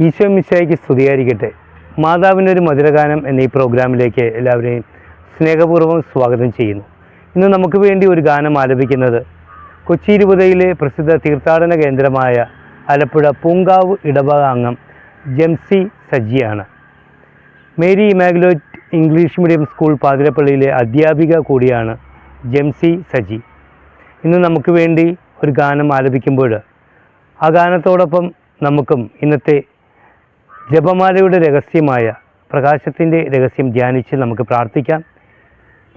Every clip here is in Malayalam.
ഈശോ മിശായിക്ക് സ്തുതിയായിരിക്കട്ടെ. മാതാവിനൊരു മധുരഗാനം എന്ന ഈ പ്രോഗ്രാമിലേക്ക് എല്ലാവരെയും സ്നേഹപൂർവം സ്വാഗതം ചെയ്യുന്നു. ഇന്ന് നമുക്ക് വേണ്ടി ഒരു ഗാനം ആലപിക്കുന്നത് കൊച്ചി ഇരുപതയിലെ പ്രസിദ്ധ തീർത്ഥാടന കേന്ദ്രമായ ആലപ്പുഴ പൂങ്കാവ് ഇടവക അംഗം Jamsi സജിയാണ്. Mary Immaculate English medium school പാതിരപ്പള്ളിയിലെ അധ്യാപിക കൂടിയാണ് ജംസി സജി. ഇന്ന് നമുക്ക് വേണ്ടി ഒരു ഗാനം ആലപിക്കുമ്പോൾ ആ ഗാനത്തോടൊപ്പം നമുക്കും ഇന്നത്തെ ജപമാലയുടെ രഹസ്യമായ പ്രകാശത്തിന്റെ രഹസ്യം ധ്യാനിച്ച് നമുക്ക് പ്രാർത്ഥിക്കാം.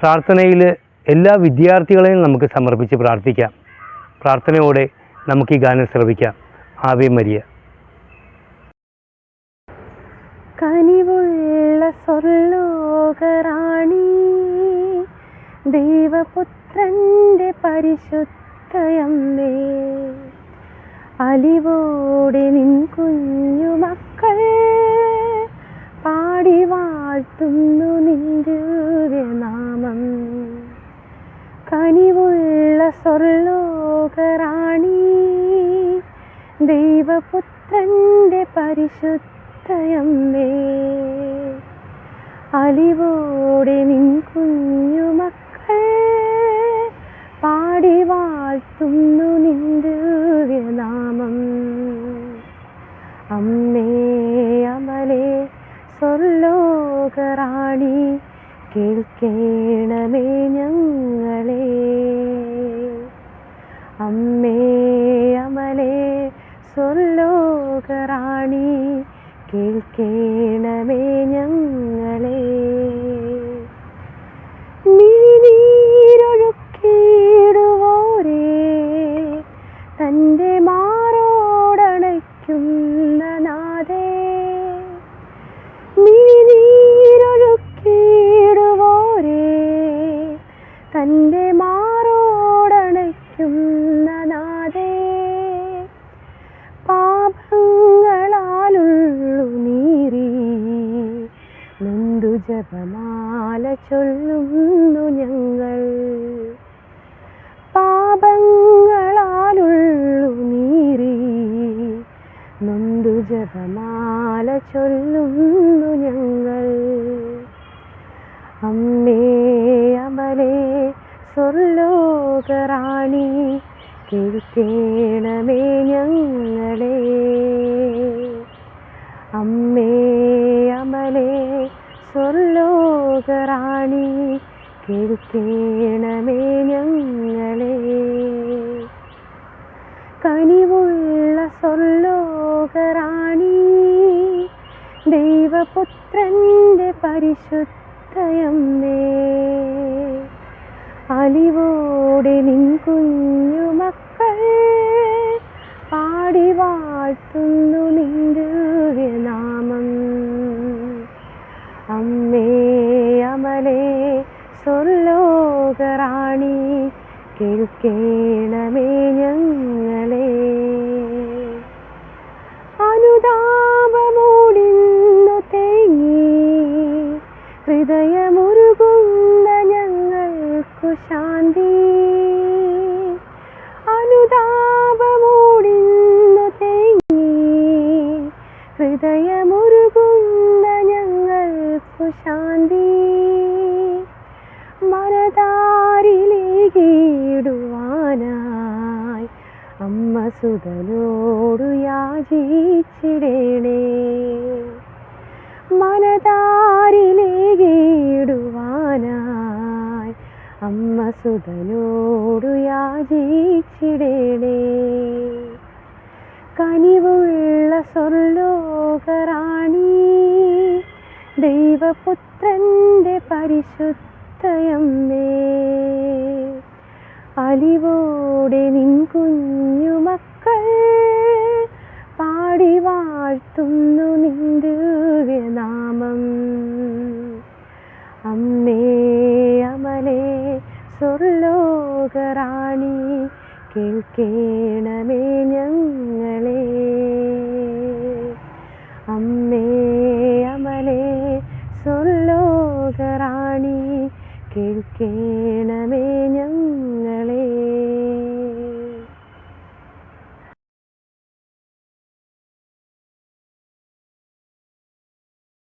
പ്രാർത്ഥനയിൽ എല്ലാ വിദ്യാർത്ഥികളെയും നമുക്ക് സമർപ്പിച്ച് പ്രാർത്ഥിക്കാം. പ്രാർത്ഥനയോടെ നമുക്ക് ഈ ഗാനം ശ്രവിക്കാം. Ave Maria. കനിവുള്ള സ്വർലോകറാണി. ദൈവപുത്രന്റെ പരിശുദ്ധയമ്മേ. അലിവോടെ നിൻ കുഞ്ഞുമക്കൾ വാഴ്ത്തുന്നു നിന്റെ നാമം കനിവുള്ള സ്വർലോകറാണി. ദൈവപുത്രന്റെ പരിശുദ്ധയമ്മേ. അലിവോടെ നിൻ കുഞ്ഞുമക്കൾ പാടി വാഴ്ത്തുന്നു കേൾക്കേണമേ ഞങ്ങളെ. അമ്മേ അമലേ സ്വർലോകറാണി കേൾക്കേണമേ ഞങ്ങളെ ജപമാല ചൊല്ലുന്നു ഞങ്ങൾ. പാപങ്ങളാലുള്ളു നീരി നൊന്തു ജപമാല ചൊല്ലുന്നു ഞങ്ങൾ. അമ്മേ അമലേ സ്വർലോകറാണി കേൾക്കേണമേ ഞങ്ങളെ. അമ്മേ സ്വർലോകറാണി കേൾക്കേണമേ ഞങ്ങളെ. കനിവുള്ള സ്വർലോകറാണി ദൈവപുത്രന്റെ പരിശുദ്ധയമ്മേ. അലിവോടെ നിൻ കുഞ്ഞുമക്കൾ അമ്മേ അമലേ സ്വർലോകറാണി കേൾക്കേണമേ ഞങ്ങളെ സുതനോടു യാചിച്ചിടേണേ. മനതാരിലേകിടുവാനായി അമ്മ സുതനോടു യാചിച്ചിടേണേ. കനിവുള്ള സ്വർലോകറാണി ദൈവപുത്രന്റെ പരിശുദ്ധയമ്മേ. അലിവോടെ നിൻ കുഞ്ഞുമക്കൾ കേൾക്കേണമേ ഞങ്ങളെ. അമ്മേ അമലേ സൊല്ലോകറാണി കേൾക്കേണമേ ഞങ്ങളെ.